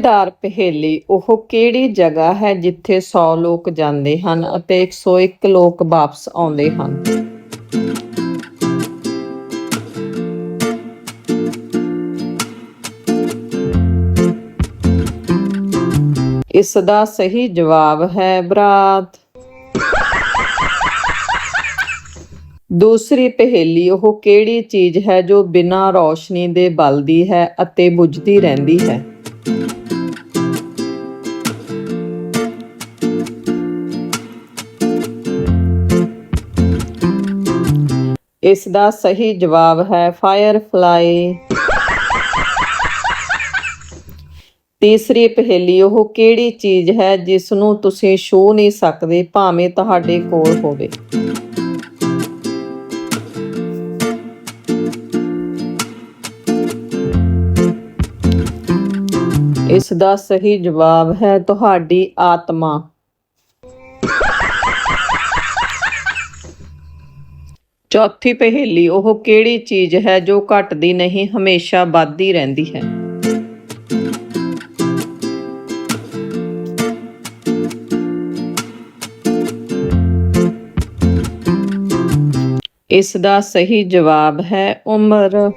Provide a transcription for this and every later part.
ਮਜ਼ੇਦਾਰ ਪਹੇਲੀ ਉਹ ਕਿਹੜੀ ਜਗ੍ਹਾ ਹੈ ਜਿੱਥੇ 100 ਲੋਕ ਜਾਂਦੇ ਹਨ ਅਤੇ 101 ਲੋਕ ਵਾਪਸ ਆਉਂਦੇ ਹਨ? ਇਸ ਦਾ ਸਹੀ ਜਵਾਬ ਹੈ ਬਰਾਤ। ਦੂਸਰੀ ਪਹੇਲੀ ਉਹ ਕਿਹੜੀ ਚੀਜ਼ ਹੈ ਜੋ ਬਿਨਾਂ ਰੌਸ਼ਨੀ ਦੇ ਬਲਦੀ ਹੈ ਅਤੇ ਬੁਝਦੀ ਰਹਿੰਦੀ ਹੈ? ਇਸ ਦਾ ਸਹੀ ਜਵਾਬ ਹੈ ਫਾਇਰਫਲਾਈ ਤੀਸਰੀ ਪਹੇਲੀ, ਉਹ ਕਿਹੜੀ ਚੀਜ਼ ਹੈ ਜਿਸ ਨੂੰ ਤੁਸੀਂ ਛੂ ਨਹੀਂ ਸਕਦੇ, ਭਾਵੇਂ ਤੁਹਾਡੇ ਕੋਲ ਹੋਵੇ? ਇਸ ਦਾ ਸਹੀ ਜਵਾਬ ਹੈ ਤੁਹਾਡੀ ਆਤਮਾ। ਚੌਥੀ ਪਹੇਲੀ, ਉਹ ਕਿਹੜੀ ਚੀਜ਼ ਹੈ ਜੋ ਘਟਦੀ ਨਹੀਂ, ਹਮੇਸ਼ਾ ਵੱਧਦੀ ਰਹਿੰਦੀ ਹੈ? ਇਸ ਦਾ ਸਹੀ ਜਵਾਬ ਹੈ ਉਮਰ।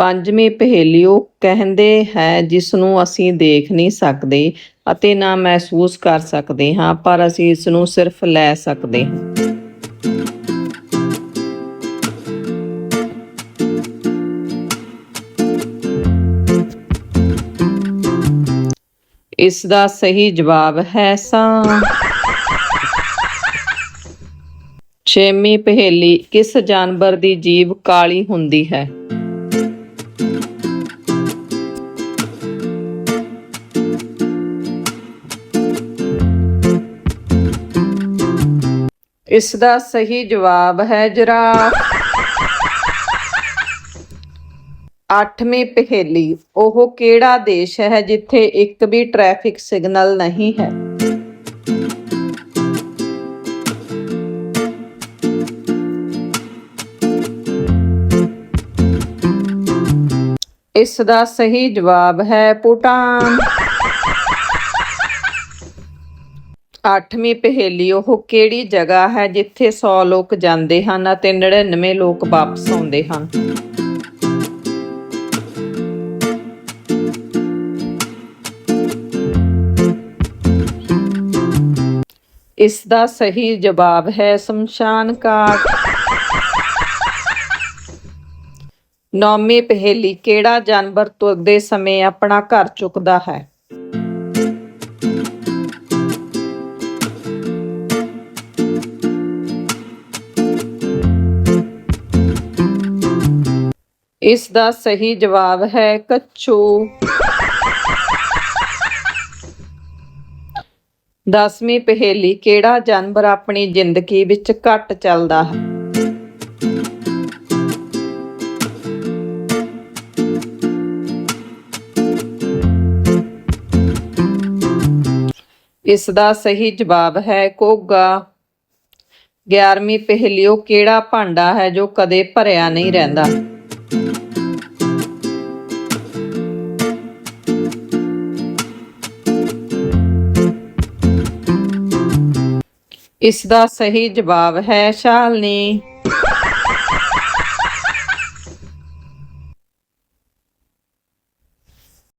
ਪੰਜਵੀਂ ਪਹੇਲੀ ਉਹ ਕਹਿੰਦੇ ਹੈ ਜਿਸ ਨੂੰ ਅਸੀਂ ਦੇਖ ਨਹੀਂ ਸਕਦੇ ਅਤੇ ਨਾ ਮਹਿਸੂਸ ਕਰ ਸਕਦੇ ਹਾਂ, ਪਰ ਅਸੀਂ ਇਸ ਨੂੰ ਸਿਰਫ ਲੈ ਸਕਦੇ ਹਾਂ। ਇਸ ਦਾ ਸਹੀ ਜਵਾਬ ਹੈ ਸਾਂ। ਛੇਵੀਂ ਪਹੇਲੀ, ਕਿਸ ਜਾਨਵਰ ਦੀ ਜੀਭ ਕਾਲੀ ਹੁੰਦੀ ਹੈ? ਇਸ ਦਾ ਸਹੀ ਜਵਾਬ ਹੈ ਜਿਰਾਫ। ਅੱਠਵੀਂ ਪਹੇਲੀ, ਉਹ ਕਿਹੜਾ ਦੇਸ਼ ਹੈ ਜਿੱਥੇ ਇੱਕ ਵੀ ਟ੍ਰੈਫਿਕ ਸਿਗਨਲ ਨਹੀਂ ਹੈ? ਇਸ ਦਾ ਸਹੀ ਜਵਾਬ ਹੈ ਭੂਟਾਨ। ਅੱਠਵੀਂ ਪਹੇਲੀ ਉਹ ਕਿਹੜੀ ਜਗ੍ਹਾ ਹੈ ਜਿੱਥੇ 100 ਲੋਕ ਜਾਂਦੇ ਹਨ ਅਤੇ 99 ਲੋਕ ਵਾਪਸ ਆਉਂਦੇ ਹਨ? ਇਸ ਦਾ ਸਹੀ ਜਵਾਬ ਹੈ ਸ਼ਮਸ਼ਾਨ ਘਾਟ। ਨੌਵੀਂ ਪਹੇਲੀ ਕਿਹੜਾ ਜਾਨਵਰ ਤੁਰਦੇ ਸਮੇਂ ਆਪਣਾ ਘਰ ਚੁੱਕਦਾ ਹੈ? ਇਸ ਦਾ ਸਹੀ ਜਵਾਬ ਹੈ ਕੱਛੂ ਦਸਵੀਂ ਪਹੇਲੀ, ਕਿਹੜਾ ਜਾਨਵਰ ਆਪਣੀ ਜ਼ਿੰਦਗੀ ਵਿੱਚ ਘੱਟ ਚੱਲਦਾ ਹੈ? ਇਸ ਦਾ ਸਹੀ ਜਵਾਬ ਹੈ ਕੋਗਾ 11ਵੀਂ ਪਹੇਲੀ ਉਹ ਕਿਹੜਾ ਭਾਂਡਾ ਹੈ ਜੋ ਕਦੇ ਭਰਿਆ ਨਹੀਂ ਰਹਿੰਦਾ? ਇਸ ਦਾ ਸਹੀ ਜਵਾਬ ਹੈ ਸ਼ਾਲਨੀ।